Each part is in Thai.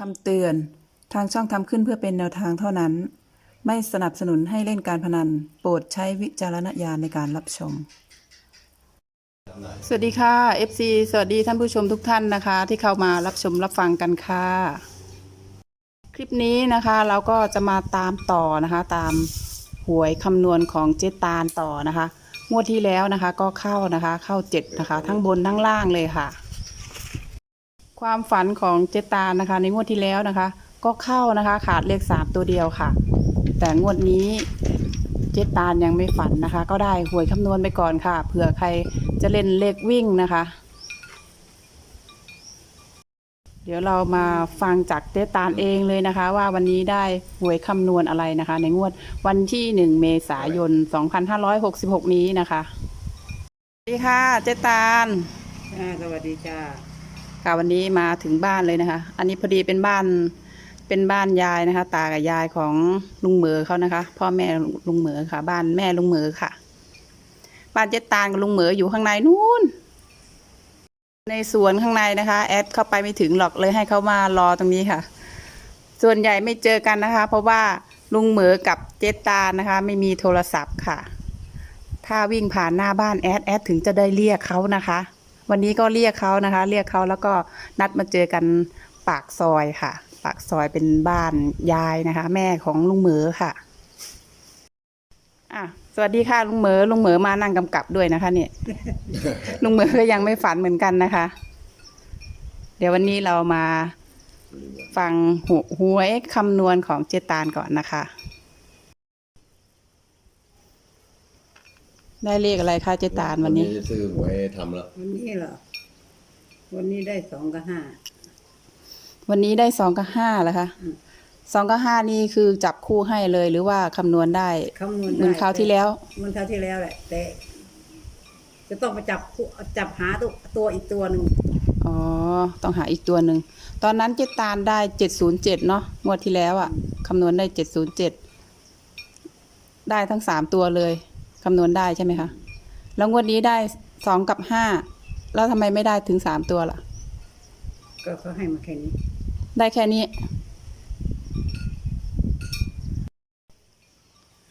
คำเตือน ทางช่องทำขึ้นเพื่อเป็นแนวทางเท่านั้น ไม่สนับสนุนให้เล่นการพนัน โปรดใช้วิจารณญาณในการรับชม สวัสดีค่ะ FC สวัสดีท่านผู้ชมทุกท่านนะคะ ที่เข้ามารับชมรับฟังกันค่ะ คลิปนี้นะคะเราก็จะมาตามต่อนะคะ ตามหวยคำนวณของเจตานต่อนะคะ งวดที่แล้วนะคะก็เข้านะคะ เข้าเจ็ดนะคะ ทั้งบนทั้งล่างเลยค่ะ ความฝันของเจตานะคะ ในงวดที่แล้วนะคะ ก็เข้านะคะ ขาดเลขสามตัวเดียวค่ะ แต่งวดนี้เจตานยังไม่ฝันนะคะ ก็ได้หวยคำนวณไปก่อนค่ะเผื่อใครจะเล่นเลขวิ่งนะคะ เดี๋ยวเรามาฟังจากเจตานเองเลยนะคะ ว่าวันนี้ได้หวยคำนวณอะไรนะคะ ในงวดวันที่หนึ่งเมษายน 2566 นี้นะคะสวัสดีค่ะ เจตาน อ่าสวัสดีจ้า ค่ะวันนี้มาถึงบ้านเลยนะคะ อันนี้พอดีเป็นบ้านเป็นบ้านยายนะคะ ตากับยายของลุงเหมอเขานะคะ พ่อแม่ลุงเหมอค่ะ บ้านแม่ลุงเหมอค่ะ บ้านเจ๊ตาลกับลุงเหมออยู่ข้างในนู้นในสวนข้างในนะคะ แอดเข้าไปไม่ถึงหรอกเลยให้เขามารอตรงนี้ค่ะ ส่วนใหญ่ไม่เจอกันนะคะ เพราะว่าลุงเหมอกับเจ๊ตาลนะคะ ไม่มีโทรศัพท์ค่ะ ถ้าวิ่งผ่านหน้าบ้านแอดแอดถึงจะได้เรียกเขานะคะ วันนี้ก็เรียกเขานะคะ เรียกเขาแล้วก็นัดมาเจอกันปากซอยค่ะ ปากซอยเป็นบ้านยายนะคะ แม่ของลุงเหมอค่ะอะสวัสดีค่ะลุงเหมอลุงเหมอมานั่งกำกับด้วยนะคะ เนี่ย ลุงเหมอก็ยังไม่ฝันเหมือนกันนะคะ เดี๋ยววันนี้เรามาฟังหูหวยคำนวณของเจตานก่อนนะคะ ได้เลขอะไรคะเจตานวันนี้ จะซื้อหวยทำแล้ววันนี้เหรอ วันนี้ได้สองกับห้า วันนี้ได้สองกับห้าแล้วคะอืม สองกับห้านี่คือจับคู่ให้เลยหรือว่าคำนวณได้คำนวณเหมือนคราวที่แล้ว เหมือนคราวที่แล้วแหละ แต่ จะต้องไปจับคู่จับหาตัวตัวอีกตัวหนึ่งอ๋อ ต้องหาอีกตัวหนึ่ง ตอนนั้นเจตานได้เจ็ดศูนย์เจ็ดเนาะ งวดที่แล้วอะคำนวณได้เจ็ดศูนย์เจ็ด ได้ทั้งสามตัวเลย คำนวณได้ใช่ไหมคะ แล้วงวดนี้ได้สองกับห้าแล้วทำไมไม่ได้ถึงสามตัวล่ะ ก็เขาให้มาแค่นี้ ได้แค่นี้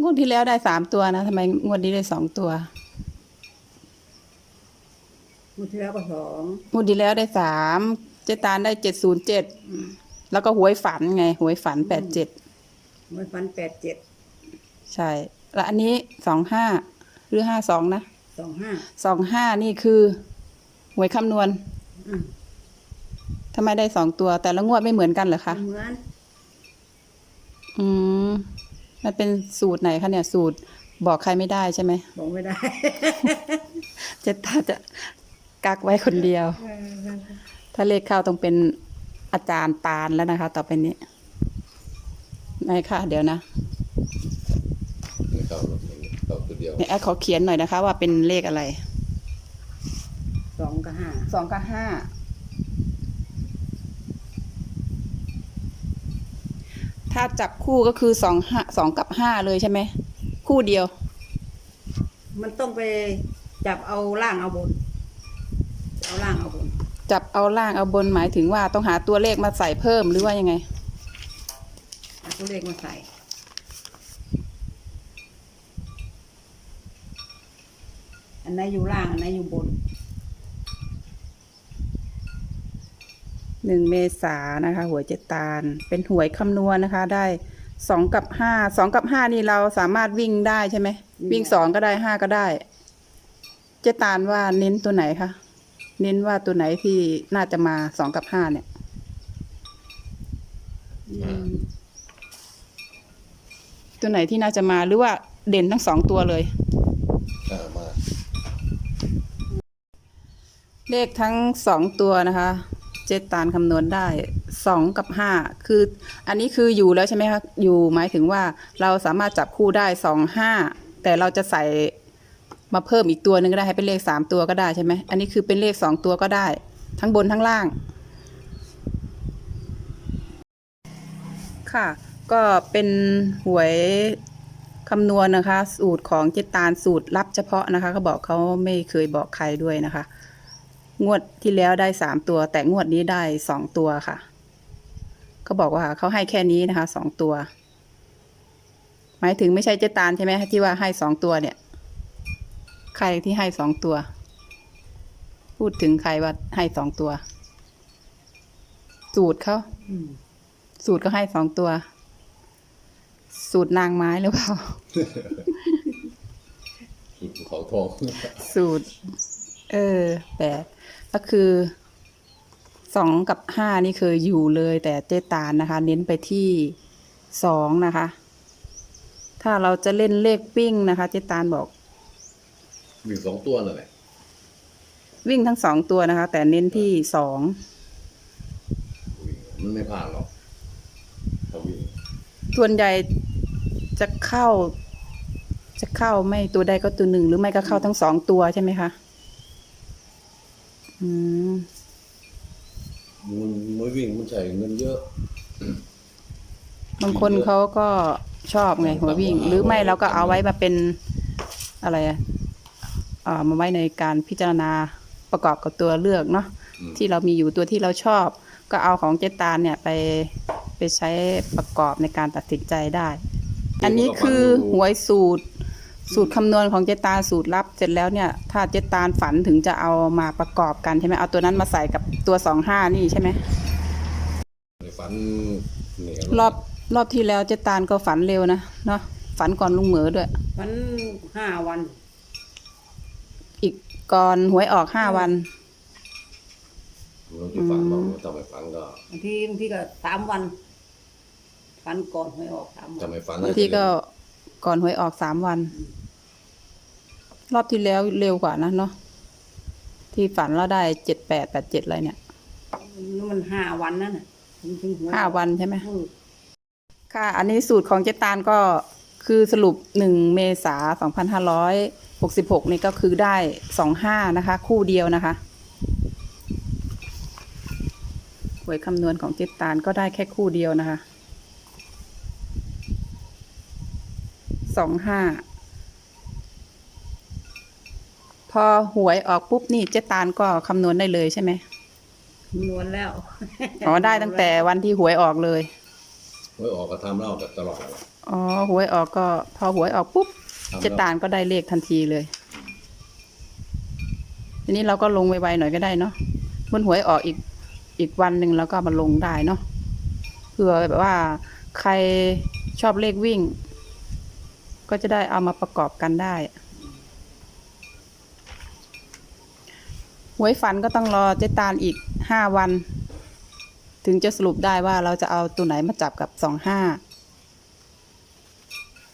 งวดที่แล้วได้สามตัวนะทำไมงวดนี้ได้สองตัวงวดที่แล้วก็สองงวดที่แล้วได้สามเจตานได้เจ็ดศูนย์เจ็ดแล้วก็หวยฝันไงหวยฝันแปดเจ็ดเมื่อฟันแปดเจ็ดใช่ แล้วอันนี้สองห้าหรือห้าสองนะสองห้าสองห้านี่คือหวยคำนวณอืมทำไมได้สองตัว แต่ละงวดไม่เหมือนกันเหรอคะ เหมือนอืม มันเป็นสูตรไหนคะเนี่ย สูตรบอกใครไม่ได้ใช่ไหมบอกไม่ได้เจตาจะกักไว้คนเดียวถ้าเลขเข้าต้องเป็นอาจารย์ปานแล้วนะคะ ต่อไปนี้ไหนค่ะเดี๋ยวนะไม่ เข้าหรอกเข้าตัวเดียวเนี่ยแอดขอเขียนหน่อยนะคะ ว่าเป็นเลขอะไร สองกับห้าสองกับห้า ถ้าจับคู่ก็คือสองห้าสองกับห้าเลยใช่ไหม คู่เดียว มันต้องไปจับเอาล่างเอาบน เอาล่างเอาบน จับเอาล่างเอาบนหมายถึงว่าต้องหาตัวเลขมาใส่เพิ่มหรือว่ายังไง เอาตัวเลขมาใส่ นไหนอยู่ล่าง อันไหนอยู่บน หนึ่งเมษานะคะ หวยเจตาล เป็นหวยคำนวณนะคะ ได้สองกับห้าสองกับห้านี่เราสามารถวิ่งได้ใช่ไหม วิ่งได้วิ่งสองก็ได้ห้าก็ได้ เจตาลว่าเน้นตัวไหนคะ เน้นว่าตัวไหนที่น่าจะมาสองกับห้าเนี่ย อืมตัวไหนที่น่าจะมาหรือว่าเด่นทั้งสองตัวเลย อ่ามา เลขทั้งสองตัวนะคะ เจตานคำนวณได้สองกับห้าคืออันนี้คืออยู่แล้วใช่ไหมคะอยู่หมายถึงว่าเราสามารถจับคู่ได้สองห้าแต่เราจะใส่มาเพิ่มอีกตัวหนึ่งก็ได้ให้เป็นเลขสามตัวก็ได้ใช่ไหมอันนี้คือเป็นเลขสองตัวก็ได้ ทั้งบนทั้งล่าง ค่ะ ก็เป็นหวยคำนวณนะคะ สูตรของเจตานสูตรลับเฉพาะนะคะเขาบอกเขาไม่เคยบอกใครด้วยนะคะ งวดที่แล้วได้สามตัว แต่งวดนี้ได้สองตัวค่ะ ก็บอกว่าเขาให้แค่นี้นะคะสองตัว หมายถึงไม่ใช่เจ๊ตาลใช่ไหมที่ว่าให้สองตัวเนี่ย ใครที่ให้สองตัว พูดถึงใครว่าให้สองตัว สูตรเขาอืมสูตรก็ให้สองตัว สูตรนางไม้หรือเปล่าสุดภูเขาทองสูตร เออแปดก็คือสองกับห้านี่คืออยู่เลย แต่เจตานนะคะ เน้นไปที่สองนะคะ ถ้าเราจะเล่นเลขวิ่งนะคะ เจตานบอกมีสองตัวนั่นแหละวิ่งทั้งสองตัวนะคะ แต่เน้นที่สองวิ่งมันไม่พลาดหรอกถ้าวิ่งส่วนใหญ่จะเข้า จะเข้าไม่ตัวใดก็ตัวหนึ่ง หรือไม่ก็เข้าทั้งสองตัวใช่ไหมคะ อืมมันไม่วิ่งมันใช้เงินเยอะ บางคนเขาก็ชอบไงหัววิ่ง หรือไม่เราก็เอาไว้มาเป็นอะไรอะอ่ามาไว้ในการพิจารณาประกอบกับตัวเลือกเนาะอืม ที่เรามีอยู่ตัวที่เราชอบ ก็เอาของเจตานเนี่ยไปไปใช้ประกอบในการตัดสินใจได้ อันนี้คือหวยสูตร สูตรคำนวณของเจตานสูตรลับเสร็จแล้วเนี่ย ถ้าเจตานฝันถึงจะเอามาประกอบกันใช่ไหมเอาตัวนั้นมาใส่กับตัวสองห้านี่ใช่ไหมในฝันนี่รอบรอบที่แล้วเจตานก็ฝันเร็วนะเนาะฝันก่อนลุงเหมอด้วยวันห้าวัน อีกก่อนหวยออกห้าวันเราจะฝันบ้างถ้าไม่ฝันก็บางทีบางทีก็สามวันฟันก่อนหวยออกสามวัถ้านไม่ฝันบางทีก็ก่อนหวยออกสามวัน รอบที่แล้วเร็วกว่านะเนาะที่ฝันแล้วได้เจ็ดแปดแปดเจ็ดอะไรเนี่ยนี่มันห้าวันนั่นน่ะถึงถึงหวยออกห้าวันใช่ไหมอืมค่ะ อันนี้สูตรของเจตานก็คือสรุปหนึ่งเมษาสองพันห้าร้อยหกสิบหกนี่ก็คือได้สองห้านะคะ คู่เดียวนะคะหวยคำนวณของเจตานก็ได้แค่คู่เดียวนะคะสองห้า พอหวยออกปุ๊บนี่เจตานก็คำนวณได้เลยใช่ไหมคำนวณแล้วอ๋อได้ตั้งแต่วันที่หวยออกเลยไว้ออกก็ทำเล่าแต่ตลอดอะอ๋อหวยออกก็ พอหวยออกปุ๊บทำเจตานก็ได้เลขทันทีเลย ทีนี้เราก็ลงไวๆหน่อยก็ได้เนาะบนหวยออกอีกอีกวันหนึ่งเราก็เอามาลงได้เนาะเผื่อแบบว่าใครชอบเลขวิ่ง ก็จะได้เอามาประกอบกันได้ วยฝันก็ต้องรอเจตานอีกห้าวัน ถึงจะสรุปได้ว่าเราจะเอาตัวไหนมาจับกับสองห้า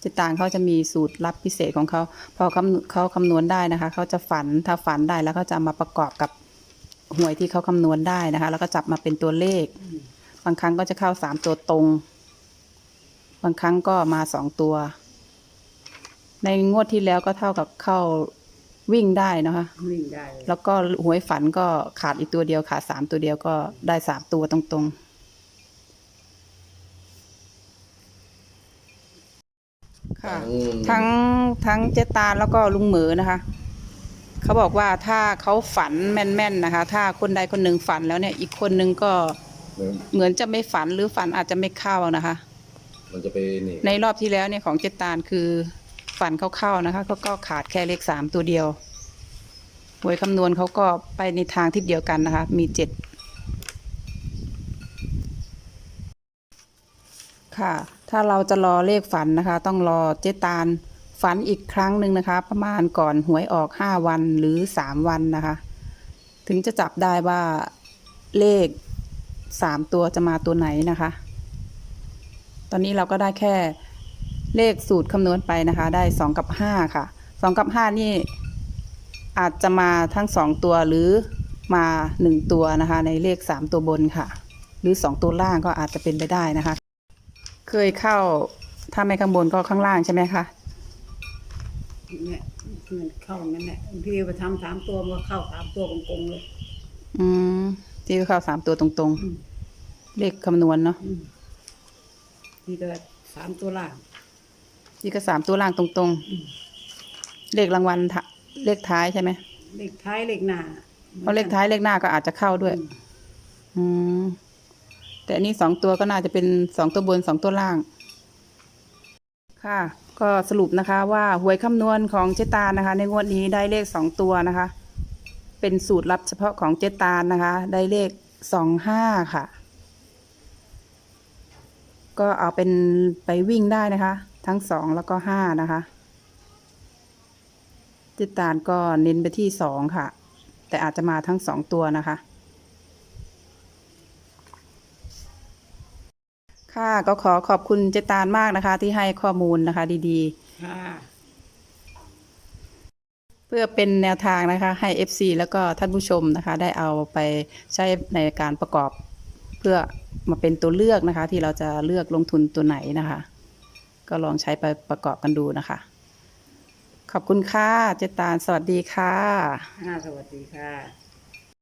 เจตางเขาจะมีสูตรลับพิเศษของเขา พอเขาคำนวณได้นะคะ เขาจะฝันถ้าฝันได้แล้วก็จะมาประกอบกับหวยที่เขาคำนวณได้นะคะ แล้วก็จับมาเป็นตัวเลข บางครั้งก็จะเข้าสามตัวตรง บางครั้งก็มาสองตัว ในงวดที่แล้วก็เท่ากับเข้า วิ่งได้นะคะ วิ่งได้เลยแล้วก็หวยฝันก็ขาดอีกตัวเดียวขาดสามตัวเดียวก็ได้สามตัวตรงๆ ค่ะทั้งทั้งเจตาแล้วก็ลุงเหมือนะคะ เขาบอกว่าถ้าเขาฝันแม่นๆนะคะ ถ้าคนใดคนหนึ่งฝันแล้วเนี่ย อีกคนนึงก็มันเหมือนจะไม่ฝันหรือฝันอาจจะไม่เข้านะคะ มันจะไปนี่ในรอบที่แล้วเนี่ยของเจตานคือ ฝันเข้าๆนะคะเขาก็ขาดแค่เลขสามตัวเดียวหวยคำนวณเขาก็ไปในทางทิศเดียวกันนะคะ มีเจ็ดค่ะ ถ้าเราจะรอเลขฝันนะคะ ต้องรอเจตานฝันอีกครั้งหนึ่งนะคะ ประมาณก่อนหวยออกห้าวันหรือสามวันนะคะ ถึงจะจับได้ว่าเลขสามตัวจะมาตัวไหนนะคะ ตอนนี้เราก็ได้แค่ เลขสูตรคำนวณไปนะคะ ได้สองกับห้าค่ะสองกับห้านี่อาจจะมาทั้งสองตัวหรือมาหนึ่งตัวนะคะ ในเลขสามตัวบนค่ะ หรือสองตัวล่างก็อาจจะเป็นไปได้นะคะ เคยเข้าถ้าไม่ข้างบนก็ข้างล่างใช่ไหมคะเนี่ยมันเข้านั่นแหละบางทีไปทำสามตัวมันก็เข้าสามตัวกงๆเลยอืมที่เข้าสามตัวตรงอืมๆเลขคำนวณเนาะอืมทีก็สามตัวล่าง ที่ก็สามตัวล่างตรงอืมๆเลขรางวัลทะเลขท้ายใช่ไหมเลขท้ายเลขหน้าเพราะเลขท้ายเลขหน้าก็อาจจะเข้าด้วยอืมอืมแต่อันนี้สองตัวก็น่าจะเป็นสองตัวบนสองตัวล่าง ค่ะ ก็สรุปนะคะ ว่าหวยคำนวณของเจตานะคะ ในงวดนี้ได้เลขสองตัวนะคะ เป็นสูตรลับเฉพาะของเจตานะคะ ได้เลขสองห้าค่ะ ก็เอาเป็นไปวิ่งได้นะคะ ทั้งสองแล้วก็ห้านะคะเจตานก็เน้นไปที่สองค่ะ แต่อาจจะมาทั้งสองตัวนะคะ ค่ะก็ขอขอบคุณเจตานมากนะคะ ที่ให้ข้อมูลนะคะดีค่ะๆเพื่อเป็นแนวทางนะคะ ให้ FC แล้วก็ท่านผู้ชมนะคะ ได้เอาไปใช้ในการประกอบเพื่อมาเป็นตัวเลือกนะคะ ที่เราจะเลือกลงทุนตัวไหนนะคะ ก็ลองใช้ไปประกอบกันดูนะคะ ขอบคุณค่ะเจตานสวัสดีค่ะค่ะ สวัสดีค่ะ